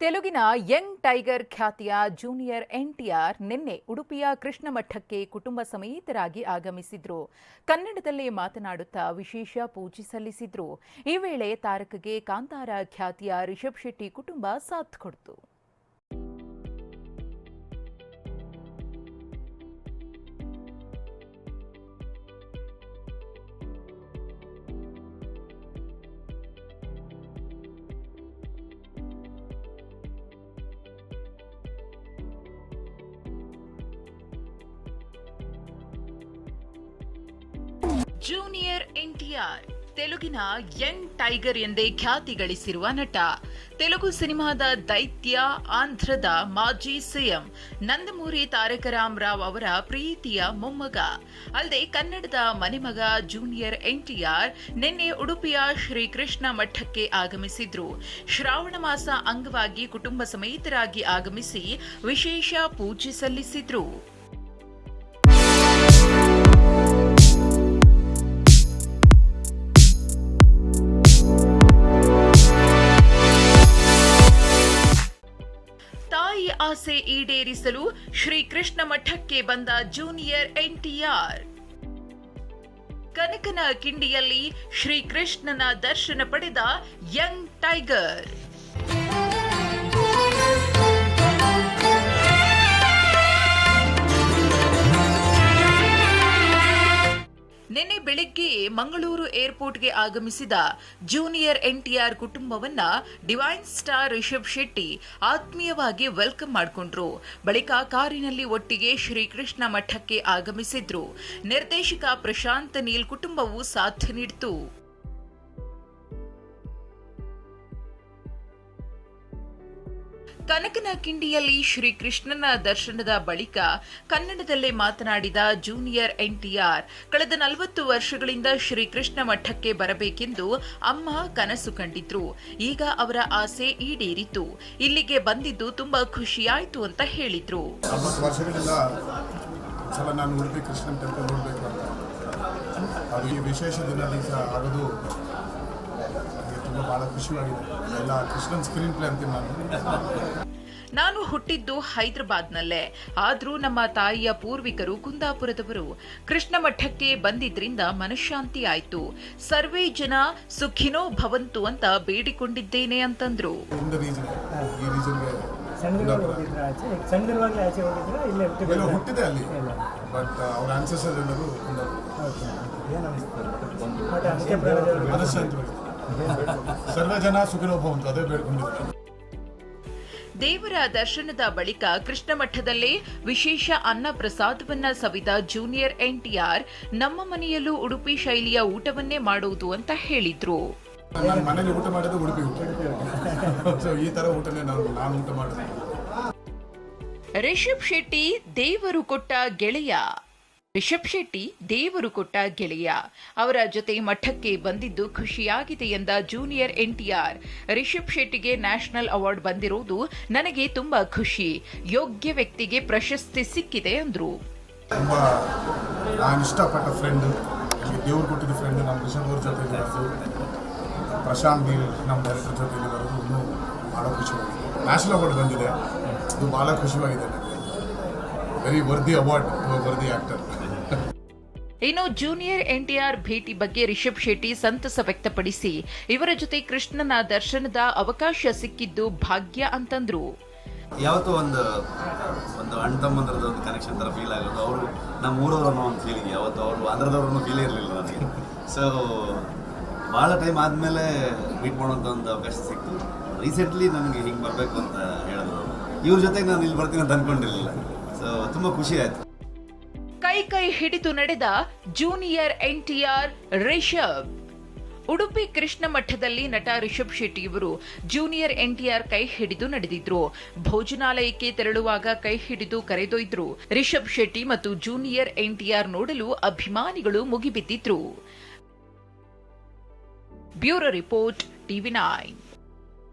ತೆಲುಗಿನ young tiger ಖ್ಯಾತಿಯ junior NTR ನಿನ್ನೆ ಉಡುಪಿಯ ಕೃಷ್ಣ ಮಠಕ್ಕೆ ಕುಟುಂಬ ಸಮೇತರಾಗಿ ಆಗಮಿಸಿದ್ರು. ಕನ್ನಡದಲ್ಲೇ ಮಾತನಾಡುತ್ತಾ ವಿಶೇಷ ಪೂಜೆ ಸಲ್ಲಿಸಿದ್ರು. ಈ ವೇಳೆ ತಾರಕಗೆ ಕಾಂತಾರ ಖ್ಯಾತಿಯ ರಿಷಬ್ ಶೆಟ್ಟಿ ಕುಟುಂಬ ಸಾಥ್ ಕೊಡ್ತು. ಜೂನಿಯರ್ ಎನ್ಟಿಆರ್, ತೆಲುಗಿನ ಯಂಗ್ ಟೈಗರ್ ಎಂದೇ ಖ್ಯಾತಿ ಗಳಿಸಿರುವ ನಟ. ತೆಲುಗು ಸಿನಿಮಾದ ದೈತ್ಯ, ಆಂಧ್ರದ ಮಾಜಿ ಸಿಎಂ ನಂದಮೂರಿ ತಾರಕ ರಾವ್ ಅವರ ಪ್ರೀತಿಯ ಮೊಮ್ಮಗ. ಅಲ್ಲದೆ ಕನ್ನಡದ ಮನೆಮಗ ಜೂನಿಯರ್ ಎನ್ಟಿಆರ್ ನಿನ್ನೆ ಉಡುಪಿಯ ಶ್ರೀಕೃಷ್ಣ ಮಠಕ್ಕೆ ಆಗಮಿಸಿದ್ರು. ಶ್ರಾವಣ ಮಾಸ ಅಂಗವಾಗಿ ಕುಟುಂಬ ಸಮೇತರಾಗಿ ಆಗಮಿಸಿ ವಿಶೇಷ ಪೂಜೆ ಸಲ್ಲಿಸಿದ್ರು. ಆಸೆ ಈಡೇರಿಸಲು ಶ್ರೀಕೃಷ್ಣ ಮಠಕ್ಕೆ ಬಂದ ಜೂನಿಯರ್ ಎನ್ಟಿಆರ್. ಕನಕನ ಕಿಂಡಿಯಲ್ಲಿ ಶ್ರೀಕೃಷ್ಣನ ದರ್ಶನ ಪಡೆದ ಯಂಗ್ ಟೈಗರ್. ನಿನ್ನೆ ಬೆಳಿಗ್ಗೆ ಮಂಗಳೂರು ಏರ್ಪೋರ್ಟ್ಗೆ ಆಗಮಿಸಿದ ಜೂನಿಯರ್ ಎನ್ಟಿಆರ್ ಕುಟುಂಬವನ್ನ ಡಿವೈನ್ ಸ್ಟಾರ್ ರಿಷಬ್ ಶೆಟ್ಟಿ ಆತ್ಮೀಯವಾಗಿ ವೆಲ್ಕಮ್ ಮಾಡಿಕೊಂಡ್ರು. ಬಳಿಕ ಕಾರಿನಲ್ಲಿ ಒಟ್ಟಿಗೆ ಶ್ರೀಕೃಷ್ಣ ಮಠಕ್ಕೆ ಆಗಮಿಸಿದ್ರು. ನಿರ್ದೇಶಕ ಪ್ರಶಾಂತ್ ನೀಲ್ ಕುಟುಂಬವು ಸಾಥ್ ನೀಡಿತು. ಕನಕನ ಕಿಂಡಿಯಲ್ಲಿ ಶ್ರೀಕೃಷ್ಣನ ದರ್ಶನದ ಬಳಿಕ ಕನ್ನಡದಲ್ಲೇ ಮಾತನಾಡಿದ ಜೂನಿಯರ್ ಎನ್ಟಿಆರ್, ಕಳೆದ ನಲವತ್ತು ವರ್ಷಗಳಿಂದ ಶ್ರೀಕೃಷ್ಣ ಮಠಕ್ಕೆ ಬರಬೇಕೆಂದು ಅಮ್ಮ ಕನಸು ಕಂಡಿದ್ರು. ಈಗ ಅವರ ಆಸೆ ಈಡೇರಿತು. ಇಲ್ಲಿಗೆ ಬಂದಿದ್ದು ತುಂಬಾ ಖುಷಿಯಾಯಿತು ಅಂತ ಹೇಳಿದ್ರು. ನಾನು ಉಡುಪಿ ಕೃಷ್ಣನ್ ಟೆಂಪಲ್ ನೋಡಬೇಕು ಅಂತ ಭಾಳ ಖುಷಿಯಾಗಿದೆ ಎಲ್ಲ ಕೃಷ್ಣನ್ ಸ್ಕ್ರೀನ್ ಪ್ಲೇ ಅಂತೀನಿ ನಾನು. ನಾನು ಹುಟ್ಟಿದ್ದು ಹೈದರಾಬಾದ್ನಲ್ಲೇ. ಆದ್ರೂ ನಮ್ಮ ತಾಯಿಯ ಪೂರ್ವಿಕರು ಕುಂದಾಪುರದವರು. ಕೃಷ್ಣ ಮಠಕ್ಕೆ ಬಂದಿದ್ರಿಂದ ಮನಃಶಾಂತಿ ಆಯ್ತು. ಸರ್ವೇ ಜನ ಸುಖಿನೋ ಭವಂತು ಅಂತ ಬೇಡಿಕೊಂಡಿದ್ದೇನೆ ಅಂತಂದ್ರು. ಹುಟ್ಟಿದೆ ಅಲ್ಲಿ. ಬಟ್ ಅವ್ರ ಆನ್ಸರ್ಸರ್ ಎಲ್ಲರೂ ಸರ್ವ ಜನ ಅದೇ ದೇವರ ದರ್ಶನದ ಬಳಿಕ ಕೃಷ್ಣ ಮಠದಲ್ಲೇ ವಿಶೇಷ ಅನ್ನ ಪ್ರಸಾದವನ್ನ ಸವಿದ ಜೂನಿಯರ್ ಎನ್ಟಿಆರ್ ನಮ್ಮ ಮನೆಯಲ್ಲೂ ಉಡುಪಿ ಶೈಲಿಯ ಊಟವನ್ನೇ ಮಾಡುವುದು ಅಂತ ಹೇಳಿದ್ರು. ಮನೇಲಿ ಊಟ ಮಾಡೋದು ಉಡುಪಿ ಊಟ. ಸೊ ಈ ತರ ಊಟನೇ ನಾನು ನಾನು ಊಟ ಮಾಡಿದೆ. ರಿಷಬ್ ಶೆಟ್ಟಿ ದೇವರು ಕೊಟ್ಟ ಗೆಳೆಯ. ರಿಷಬ್ ಶೆಟ್ಟಿ ದೇವರು ಕೊಟ್ಟ ಗೆಳೆಯ. ಅವರ ಜೊತೆ ಮಠಕ್ಕೆ ಬಂದಿದ್ದು ಖುಷಿಯಾಗಿದೆ ಎಂದ ಜೂನಿಯರ್ ಎನ್ಟಿಆರ್. ರಿಷಬ್ ಶೆಟ್ಟಿಗೆ ನ್ಯಾಷನಲ್ ಅವಾರ್ಡ್ ಬಂದಿರುವುದು ನನಗೆ ತುಂಬಾ ಖುಷಿ. ಯೋಗ್ಯ ವ್ಯಕ್ತಿಗೆ ಪ್ರಶಸ್ತಿ ಸಿಕ್ಕಿದೆ ಅಂದ್ರು. ಖುಷಿಯಾಗಿದೆ. ಅವಾರ್ಡ್ ಬಂದಿದೆ. ಇದು ಭಾಳ ಖುಷಿಯಾಗಿದೆ very worthy award worthy actor ಇನ್ನು ಜೂನಿಯರ್ ಎನ್ಟಿಆರ್ ಭೇಟಿ ಬಗ್ಗೆ ರಿಷಬ್ ಶೆಟ್ಟಿ ಸಂತಸ ವ್ಯಕ್ತಪಡಿಸಿ, ಇವರ ಜೊತೆ ಕೃಷ್ಣನ ದರ್ಶನದ ಅವಕಾಶ ಸಿಕ್ಕಿದ್ದು ಭಾಗ್ಯ ಅಂತಂದ್ರು. ಯಾವತ್ತೋ ಒಂದು ಒಂದು ಅಣ್ಣ ತಮ್ಮಂದ್ರದ ಒಂದು ಕನೆಕ್ಷನ್ ಥರ ಫೀಲ್ ಆಗೋದು ಅವರು ನಮ್ಮ ಊರವ್ರು ಅನ್ನೋ ಒಂದು ಫೀಲಿಂಗ್ ಯಾವತ್ತು ಅವರು ಆಂಧ್ರದವ್ರನ್ನೂ ಫೀಲೇ ಇರಲಿಲ್ಲ ನನಗೆ. ಸೊ ಭಾಳ ಟೈಮ್ ಆದಮೇಲೆ ಮೀಟ್ ಮಾಡೋಂಥ ಒಂದು ಅವಕಾಶ ಸಿಕ್ತು. ರೀಸೆಂಟ್ಲಿ ನನಗೆ ಹಿಂಗೆ ಬರಬೇಕು ಅಂತ ಹೇಳಿದ್ರು. ಇವ್ರ ಜೊತೆಗೆ ನಾನು ಇಲ್ಲಿ ಬರ್ತೀನಿ ಅಂತ ಅಂದ್ಕೊಂಡಿರಲಿಲ್ಲ ಸೊ ತುಂಬ ಖುಷಿ ಆಯಿತು. ಕೈ ಕೈ ಹಿಡಿದು ನಡೆದ ಜೂನಿಯರ್ ಎನ್ಟಿಆರ್ ರಿಷಬ್. ಉಡುಪಿ ಕೃಷ್ಣ ಮಠದಲ್ಲಿ ನಟ ರಿಷಬ್ ಶೆಟ್ಟಿ ಇವರು ಜೂನಿಯರ್ ಎನ್ಟಿಆರ್ ಕೈ ಹಿಡಿದು ನಡೆದಿದ್ರು. ಭೋಜನಾಲಯಕ್ಕೆ ತೆರಳುವಾಗ ಕೈ ಹಿಡಿದು ಕರೆದೊಯ್ದ್ರು. ರಿಷಬ್ ಶೆಟ್ಟಿ ಮತ್ತು ಜೂನಿಯರ್ ಎನ್ಟಿಆರ್ ನೋಡಲು ಅಭಿಮಾನಿಗಳು ಮುಗಿಬಿದ್ದಿದ್ರು. Bureau report, TV nine.